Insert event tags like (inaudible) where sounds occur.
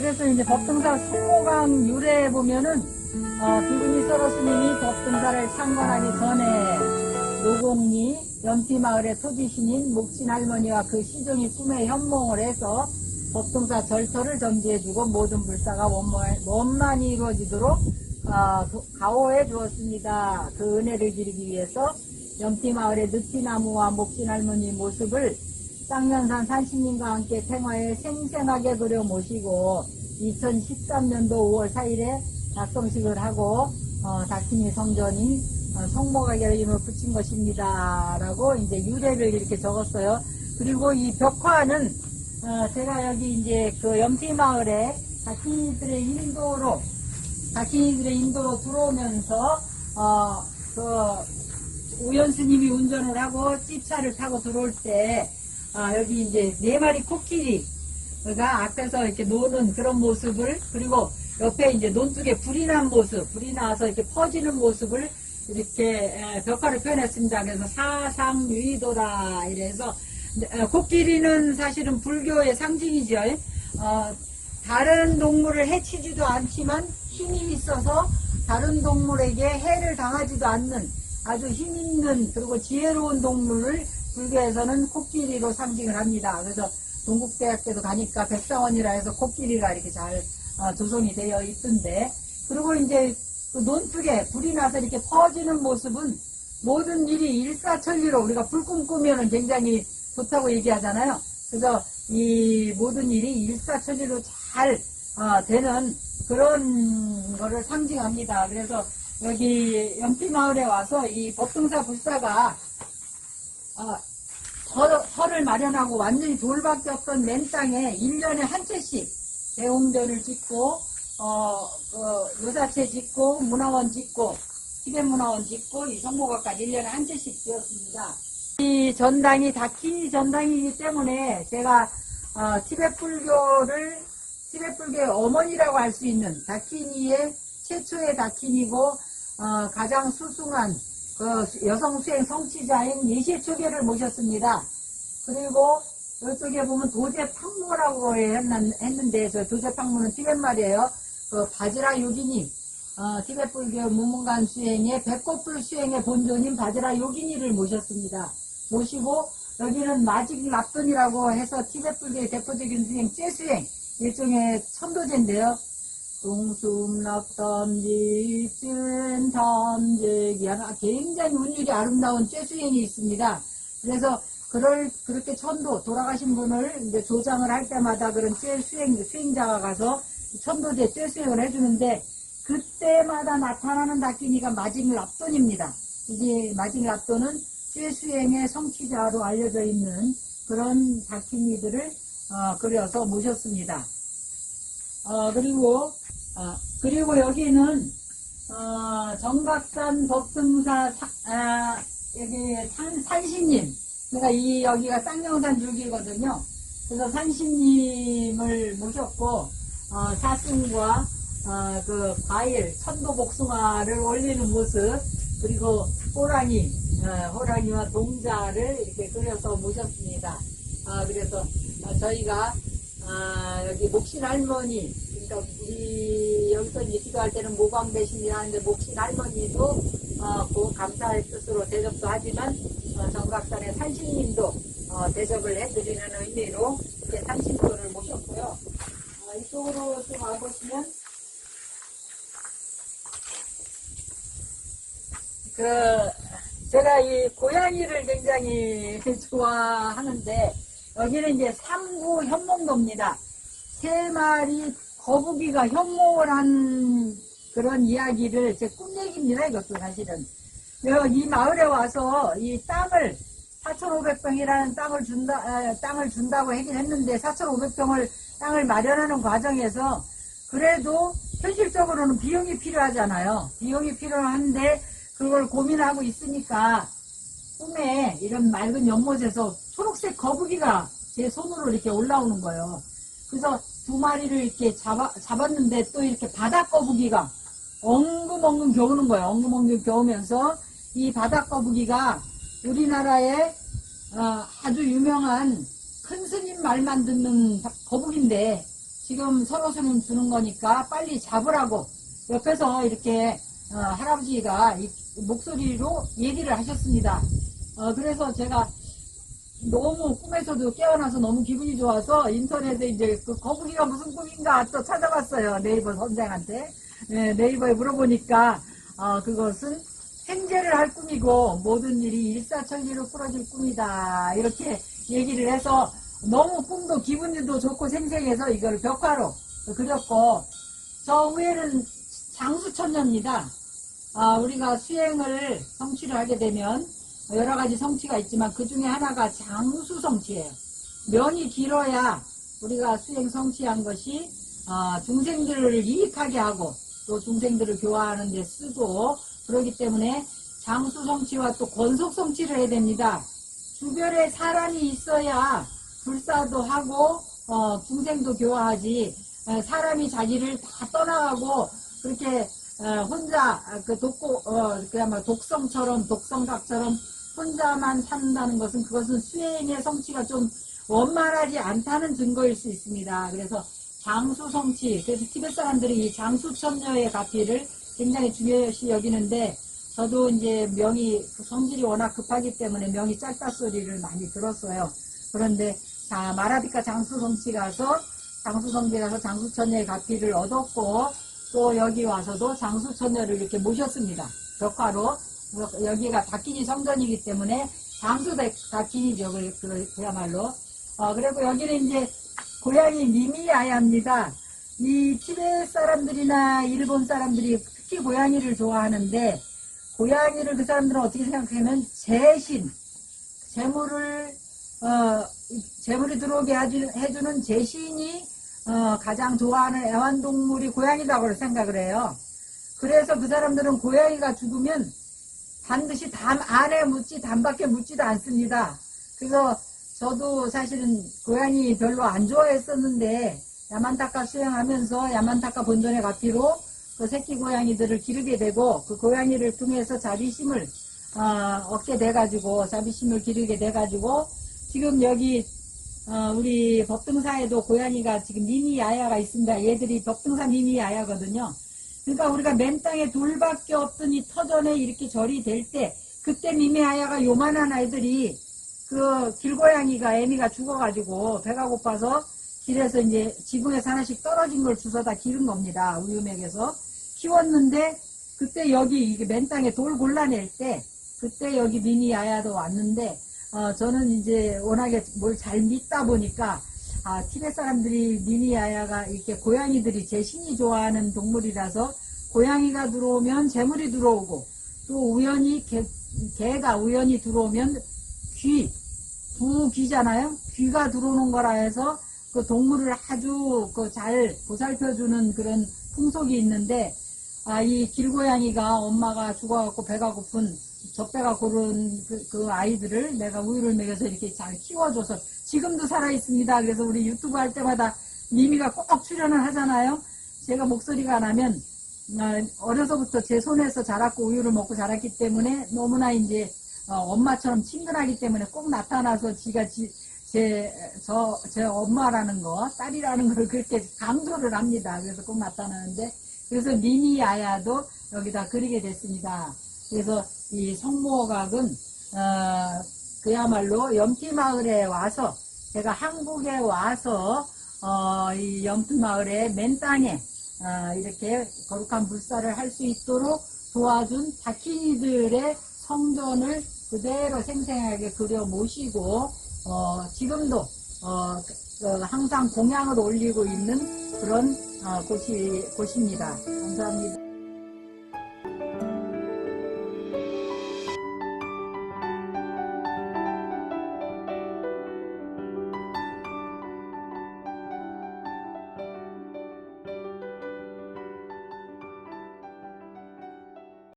그래서 이제 법등사 송호강 유래에 보면은 어, 비구니 서로 스님이 법등사를 창건하기 전에 노공리 연피마을의 토지신인 목신 할머니와 그 시종이 꿈에 현몽을 해서 법등사 절터를 점지해주고 모든 불사가 원만, 원만히 이루어지도록 어, 도- 가호해 주었습니다. 그 은혜를 기리기 위해서 연피마을의 느티나무와 목신 할머니 모습을 쌍년산 산신님과 함께 생화에 생생하게 그려 모시고 2013년도 5월 4일에 작성식을 하고 어, 다키니 성전인 어, 성모가게 이름을 붙인 것입니다. 라고 이제 유래를 이렇게 적었어요. 그리고 이 벽화는 어, 제가 여기 이제 그 염피마을에 다키니들의 인도로 다키니들의 인도로 들어오면서 어, 그 우연 스님이 운전을 하고 찝차를 타고 들어올 때 아, 여기 이제 네 마리 코끼리가 앞에서 이렇게 노는 그런 모습을 그리고 옆에 이제 논둑에 불이 난 모습, 불이 나서 이렇게 퍼지는 모습을 이렇게 에, 벽화를 표현했습니다. 그래서 사상유의도다 이래서 에, 코끼리는 사실은 불교의 상징이죠. 어, 다른 동물을 해치지도 않지만 힘이 있어서 다른 동물에게 해를 당하지도 않는 아주 힘 있는 그리고 지혜로운 동물을 불교에서는 코끼리로 상징을 합니다. 그래서 동국대학교도 가니까 백사원이라 해서 코끼리가 이렇게 잘 어, 조성이 되어 있던데 그리고 이제 그 논둑에 불이 나서 이렇게 퍼지는 모습은 모든 일이 일사천리로 우리가 불 꿈꾸면은 굉장히 좋다고 얘기하잖아요. 그래서 이 모든 일이 일사천리로 잘 어, 되는 그런 거를 상징합니다. 그래서 여기 연피마을에 와서 이 법등사 불사가 어, 터, 터를 마련하고 완전히 돌밖에 없던 맨 땅에 1년에 한 채씩 대웅전을 짓고 어, 그 요사체 짓고 문화원 짓고 티벳문화원 짓고 이 성모가까지 1년에 한 채씩 지었습니다. 이 전당이 다키니 전당이기 때문에 제가 어, 티벳 불교를 티벳 불교의 어머니라고 할 수 있는 다키니의 최초의 다키니고 어, 가장 수승한 그 여성 수행 성취자인 예시초계를 모셨습니다. 그리고 이쪽에 보면 도제팡모라고 했는- 했는데 저 도제팡모는 티벳 말이에요. 그 바지라 요기니 어, 티벳 불교 무문관 수행의 백꽃불 수행의 본존인 바지라 요기니를 모셨습니다. 모시고 여기는 마직 납돈이라고 해서 티벳 불교의 대표적인 수행 째수행 일종의 천도제인데요. 동숨납담직진 담직이 하나 굉장히 운율이 아름다운 쇠수행이 있습니다. 그래서 그럴 그렇게 천도 돌아가신 분을 이제 조장을 할 때마다 그런 쇠수행 수행자가 가서 천도제 쇠수행을 해주는데 그때마다 나타나는 다키니가 마징 랍돈입니다. 이제 마징 랍돈은 쇠수행의 성취자로 알려져 있는 그런 다키니들을 어, 그려서 모셨습니다. 어, 그리고, 어, 그리고 여기는, 어, 정각산 법승사, 사- 아, 여기 산, 산신님. 그러니까 이, 여기가 쌍용산 줄기거든요. 그래서 산신님을 모셨고, 어, 사슴과, 어, 그, 과일, 천도 복숭아를 올리는 모습, 그리고 호랑이, 어, 호랑이와 동자를 이렇게 그려서 모셨습니다. 아, 그래서 어, 저희가 아, 여기 목신 할머니, 그러니까 우리 여기서 기도할 때는 모광배신이 하는데 목신 할머니도 어, 그 감사의 뜻으로 대접도 하지만 어, 정각산의 산신님도 어, 대접을 해드리는 의미로 이렇게 산신도를 모셨고요. 어, 이쪽으로 좀 와보시면 그 제가 이 고양이를 굉장히 (laughs) 좋아하는데 여기는 이제 삼구 현몽도입니다. 세 마리 거북이가 현몽을 한 그런 이야기를 제 꿈 얘기입니다. 이것도 사실은. 여- 이 마을에 와서 이 땅을 4,500평이라는 땅을 준다, 에, 땅을 준다고 하긴 했는데 4,500평을 땅을 마련하는 과정에서 그래도 현실적으로는 비용이 필요하잖아요. 비용이 필요한데 그걸 고민하고 있으니까 꿈에 이런 맑은 연못에서 초록색 거북이가 제 손으로 이렇게 올라오는 거예요. 그래서 두 마리를 이렇게 잡아, 잡았는데 또 이렇게 바다 거북이가 엉금엉금 겨우는 거예요. 엉금엉금 겨우면서 이 바다 거북이가 우리나라의 어, 아주 유명한 큰 스님 말만 듣는 거북인데 지금 서로스님 주는 거니까 빨리 잡으라고 옆에서 이렇게 어, 할아버지가 이 목소리로 얘기를 하셨습니다. 어, 그래서 제가 너무 꿈에서도 깨어나서 너무 기분이 좋아서 인터넷에 이제 그 거북이가 무슨 꿈인가 또 찾아봤어요. 네이버 선생한테. 네, 네이버에 물어보니까 어, 그것은 행제를 할 꿈이고 모든 일이 일사천리로 풀어질 꿈이다. 이렇게 얘기를 해서 너무 꿈도 기분도 좋고 생생해서 이걸 벽화로 그렸고 저 위에는 장수천녀입니다. 아, 우리가 수행을 성취를 하게 되면 여러 가지 성취가 있지만 그 중에 하나가 장수 성취예요. 면이 길어야 우리가 수행 성취한 것이 어, 중생들을 이익하게 하고 또 중생들을 교화하는 데 쓰고 그러기 때문에 장수 성취와 또 권속 성취를 해야 됩니다. 주변에 사람이 있어야 불사도 하고 어, 중생도 교화하지 어, 사람이 자기를 다 떠나가고 그렇게 어, 혼자 아, 그 독고 어, 그야말로 독성처럼 독성각처럼 혼자만 산다는 것은 그것은 수행의 성취가 좀 원만하지 않다는 증거일 수 있습니다. 그래서 장수 성취 그래서 티벳 사람들이 이 장수 천녀의 가피를 굉장히 중요시 여기는데 저도 이제 명이 그 성질이 워낙 급하기 때문에 명이 짧다 소리를 많이 들었어요. 그런데 자 마라비카 장수 성취 가서 장수 성지 가서 장수 천녀의 가피를 얻었고 또 여기 와서도 장수 천녀를 이렇게 모셨습니다. 벽화로 여기가 다키니 성전이기 때문에 장수 다키니죠. 그- 그- 그야말로. 어, 그리고 여기는 이제 고향이 미미아야입니다. 이 티베트 사람들이나 일본 사람들이 특히 고양이를 좋아하는데 고양이를 그 사람들은 어떻게 생각하면 재신, 재물을 어, 이 재물이 들어오게 해주- 해주는 재신이 어, 가장 좋아하는 애완동물이 고양이라고 생각을 해요. 그래서 그 사람들은 고양이가 죽으면 반드시 담 안에 묻지 담 밖에 묻지도 않습니다. 그래서 저도 사실은 고양이 별로 안 좋아했었는데 야만타카 수행하면서 야만타카 본전의 가피로 그 새끼 고양이들을 기르게 되고 그 고양이를 통해서 자비심을 어, 얻게 돼가지고 자비심을 기르게 돼가지고 지금 여기 어, 우리 법등사에도 고양이가 지금 미니 야야가 있습니다. 얘들이 법등사 미니 야야거든요. 그러니까 우리가 맨 땅에 돌밖에 이 터전에 이렇게 절이 될 때 그때 미미 야야가 요만한 아이들이 그 길고양이가 애미가 죽어가지고 배가 고파서 길에서 이제 지붕에서 하나씩 떨어진 걸 주워다 기른 겁니다. 우유맥에서 키웠는데 그때 여기 이게 맨 땅에 돌 골라낼 때 그때 여기 미니 야야도 왔는데 어, 저는 이제 워낙에 뭘 잘 믿다 보니까 아, 티베트 사람들이 미니 야야가 이렇게 고양이들이 제 신이 좋아하는 동물이라서 고양이가 들어오면 재물이 들어오고 또 우연히 개, 개가 우연히 들어오면 귀, 두 귀잖아요. 귀가 들어오는 거라 해서 그 동물을 아주 그 잘 보살펴주는 그런 풍속이 있는데 아, 이 길고양이가 엄마가 죽어갖고 배가 고픈 젖배가 고른 그, 그 아이들을 내가 우유를 먹여서 이렇게 잘 키워줘서 지금도 살아있습니다. 그래서 우리 유튜브 할 때마다 미미가 꼭 출연을 하잖아요. 제가 목소리가 안 하면 어, 어려서부터 제 손에서 자랐고 우유를 먹고 자랐기 때문에 너무나 이제 어, 엄마처럼 친근하기 때문에 꼭 나타나서 지가 지, 제, 저, 제 엄마라는 거, 딸이라는 걸 그렇게 강조를 합니다. 그래서 꼭 나타나는데, 그래서 미니 아야도 여기다 그리게 됐습니다. 그래서 이 성모각은, 어, 그야말로 염티마을에 와서, 제가 한국에 와서, 어, 이 염티마을의 맨 땅에, 어, 이렇게 거룩한 불사를 할수 있도록 도와준 다키니들의 성전을 그대로 생생하게 그려 모시고, 어, 지금도, 어, 그 항상 공양을 올리고 있는 그런 어, 곳이, 곳입니다. 감사합니다.